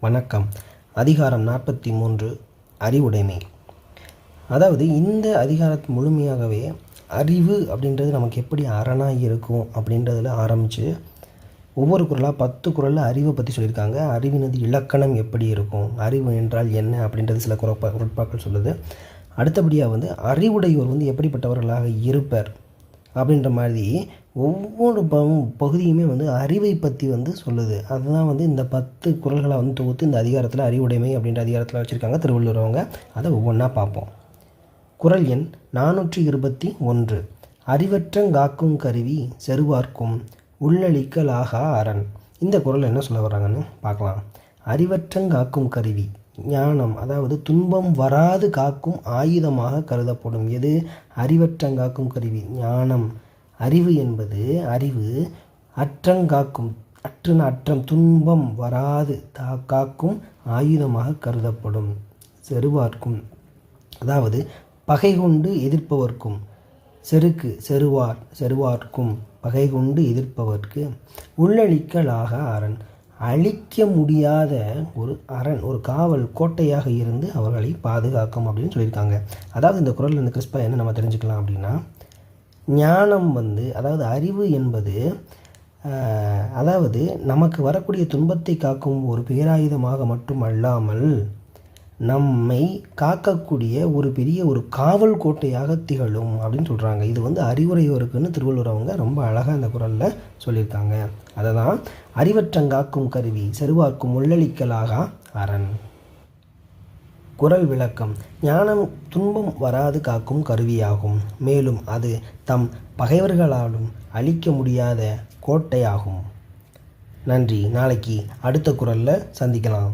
வணக்கம். அதிகாரம் நாற்பத்தி மூன்று அறிவுடைமை அதாவது இந்த அதிகாரத்து முழுமையாகவே அறிவு அப்படின்றது நமக்கு எப்படி அரணாக இருக்கும் அப்படின்றதில் ஆரம்பித்து ஒவ்வொரு குரலாக பத்து குரலில் அறிவை பற்றி சொல்லியிருக்காங்க. அறிவினது இலக்கணம் எப்படி இருக்கும்? அறிவு என்றால் என்ன? அப்படின்றது சில குறப்பா குரட்பாக்கள் சொல்லுது. அடுத்தபடியாக வந்து அறிவுடையோர் வந்து எப்படிப்பட்டவர்களாக இருப்பர்? அப்படின்ற மாதிரி ஒவ்வொரு ப பகுதியுமே வந்து அறிவை பற்றி வந்து சொல்லுது. அதுதான் வந்து இந்த பத்து குரல்களை வந்து தொகுத்து இந்த அதிகாரத்தில் அறிவுடைமை அப்படின்ற அதிகாரத்தில் வச்சுருக்காங்க திருவள்ளுவர் அவங்க. அதை ஒவ்வொன்றா பார்ப்போம். குரல் எண் நானூற்றி இருபத்தி ஒன்று. அறிவற்றங்காக்கும் கருவி செருவார்க்கும் உள்ளளிக்கலாகா அரண். இந்த குரல் என்ன சொல்ல வர்றாங்கன்னு பார்க்கலாம். அறிவற்றங்காக்கும் கருவி ஞானம் அதாவது துன்பம் வராது காக்கும் ஆயுதமாக கருதப்படும். எது? அறிவற்றங்காக்கும் கருவி ஞானம். அறிவு என்பது அறிவு அற்றங்காக்கும் அற்றின் அற்றம் துன்பம் வராது தா காக்கும் ஆயுதமாக கருதப்படும். செருவார்க்கும் அதாவது பகை கொண்டு எதிர்ப்பவர்க்கும். செருக்கு செருவார் செருவார்க்கும் பகை கொண்டு எதிர்ப்பவர்க்கு. உள்ளழிக்கலாக அரண் அழிக்க முடியாத ஒரு அரண் ஒரு காவல் கோட்டையாக இருந்து அவர்களை பாதுகாக்கும் அப்படின்னு சொல்லியிருக்காங்க. அதாவது இந்த குரலில் இந்த கிறிஸ்பா என்ன நம்ம தெரிஞ்சுக்கலாம் அப்படின்னா ஞானம் வந்து அதாவது அறிவு என்பது அதாவது நமக்கு வரக்கூடிய துன்பத்தை காக்கும் ஒரு பேராயுதமாக மட்டும் அல்லாமல் நம்மை காக்கக்கூடிய ஒரு பெரிய ஒரு காவல் கோட்டையாக திகழும் அப்படின்னு சொல்கிறாங்க இது வந்து அறிவுரையோருக்குன்னு திருவள்ளுவர் அவங்க ரொம்ப அழகாக அந்த குரலில் சொல்லியிருக்காங்க. அதை தான் அறிவற்றங்காக்கும் கருவி செருவார்க்கும் உள்ளளிக்கலாக அரண். குரல் விளக்கம். ஞானம் துன்பம் வராது காக்கும் கருவியாகும். மேலும் அது தம் பகைவர்களாலும் அழிக்க முடியாத கோட்டையாகும். நன்றி. நாளைக்கு அடுத்த குரலில் சந்திக்கலாம்.